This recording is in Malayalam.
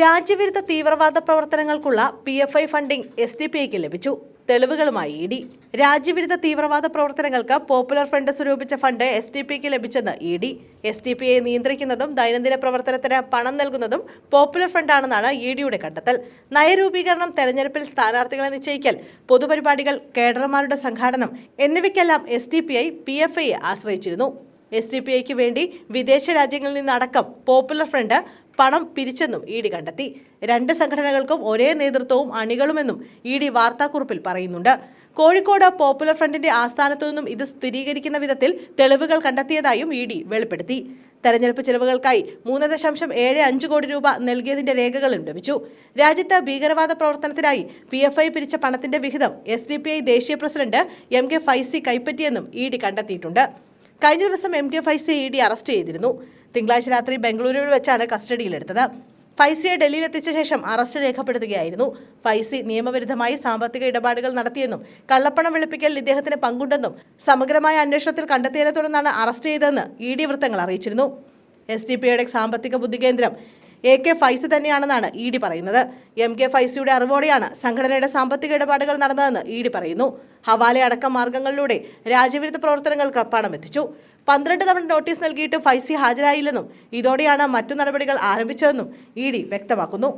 രാജ്യവിരുദ്ധ തീവ്രവാദ പ്രവർത്തനങ്ങൾക്കുള്ള P F I funding S D P ഐക്ക് ലഭിച്ചു. തെളിവുകളുമായി ഇ ഡി. രാജ്യവിരുദ്ധ തീവ്രവാദ പ്രവർത്തനങ്ങൾക്ക് പോപ്പുലർ ഫ്രണ്ട് സ്വരൂപിച്ച ഫണ്ട് എസ് ഡി പിക്ക് ലഭിച്ചെന്ന് E D. S D P I നിയന്ത്രിക്കുന്നതും ദൈനംദിന പ്രവർത്തനത്തിന് പണം നൽകുന്നതും പോപ്പുലർ ഫ്രണ്ടാണെന്നാണ് ഇ ഡിയുടെ കണ്ടെത്തൽ. നയരൂപീകരണം തെരഞ്ഞെടുപ്പിൽ സ്ഥാനാർത്ഥികളെ നിശ്ചയിക്കൽ പൊതുപരിപാടികൾ കേഡർമാരുടെ സംഘാടനം എന്നിവയ്ക്കെല്ലാം S D P I P F ഐയെ ആശ്രയിച്ചിരുന്നു. എസ് ഡി പി ഐക്ക് വേണ്ടി വിദേശ രാജ്യങ്ങളിൽ നിന്നടക്കം പോപ്പുലർ ഫ്രണ്ട് പണം പിരിച്ചെന്നും ഇ ഡി കണ്ടെത്തി. രണ്ട് സംഘടനകൾക്കും ഒരേ നേതൃത്വവും അണികളുമെന്നും ഇ ഡി വാർത്താക്കുറിപ്പിൽ പറയുന്നുണ്ട്. കോഴിക്കോട് പോപ്പുലർ ഫ്രണ്ടിന്റെ ആസ്ഥാനത്തു നിന്നും ഇത് സ്ഥിരീകരിക്കുന്ന വിധത്തിൽ തെളിവുകൾ കണ്ടെത്തിയതായും ഇ ഡി വെളിപ്പെടുത്തി. തെരഞ്ഞെടുപ്പ് ചെലവുകൾക്കായി മൂന്ന് ദശാംശം ഏഴ് അഞ്ച് കോടി രൂപ നൽകിയതിന്റെ രേഖകളും ലഭിച്ചു. രാജ്യത്ത് ഭീകരവാദ പ്രവർത്തനത്തിനായി പി എഫ് ഐ പിരിച്ച പണത്തിന്റെ വിഹിതം എസ് ഡി പി ഐ ദേശീയ പ്രസിഡന്റ് എം കെ ഫൈസി കൈപ്പറ്റിയെന്നും ഇ ഡി കണ്ടെത്തിയിട്ടുണ്ട്. കഴിഞ്ഞ ദിവസം എം കെ ഫൈസിയെ ഇ ഡി അറസ്റ്റ് ചെയ്തിരുന്നു. തിങ്കളാഴ്ച രാത്രി ബംഗളൂരുവിൽ വെച്ചാണ് കസ്റ്റഡിയിലെടുത്തത്. ഫൈസിയെ ഡൽഹിയിൽ എത്തിച്ച ശേഷം അറസ്റ്റ് രേഖപ്പെടുത്തുകയായിരുന്നു. ഫൈസി നിയമവിരുദ്ധമായി സാമ്പത്തിക ഇടപാടുകൾ നടത്തിയെന്നും കള്ളപ്പണം വെളുപ്പിക്കലിൽ ഇദ്ദേഹത്തിന് പങ്കുണ്ടെന്നും സമഗ്രമായ അന്വേഷണത്തിൽ കണ്ടെത്തിയതിനെ തുടർന്നാണ് അറസ്റ്റ് ചെയ്തതെന്ന് ഇ ഡി വൃത്തങ്ങൾ അറിയിച്ചിരുന്നു. എസ് ഡി പിയുടെ സാമ്പത്തിക ബുദ്ധികേന്ദ്രം എ കെ ഫൈസി തന്നെയാണെന്നാണ് ഇ ഡി പറയുന്നത്. എം കെ ഫൈസിയുടെ അറിവോടെയാണ് സംഘടനയുടെ സാമ്പത്തിക ഇടപാടുകൾ നടന്നതെന്ന് ഇ ഡി പറയുന്നു. ഹവാല അടക്കം മാർഗങ്ങളിലൂടെ രാജ്യവിരുദ്ധ പ്രവർത്തനങ്ങൾക്ക് പണം എത്തിച്ചു പന്ത്രണ്ട് തവണ നോട്ടീസ് നൽകിയിട്ട് ഫൈസി ഹാജരായില്ലെന്നും ഇതോടെയാണ് മറ്റു നടപടികൾ ആരംഭിച്ചതെന്നും ഇ ഡി വ്യക്തമാക്കുന്നു.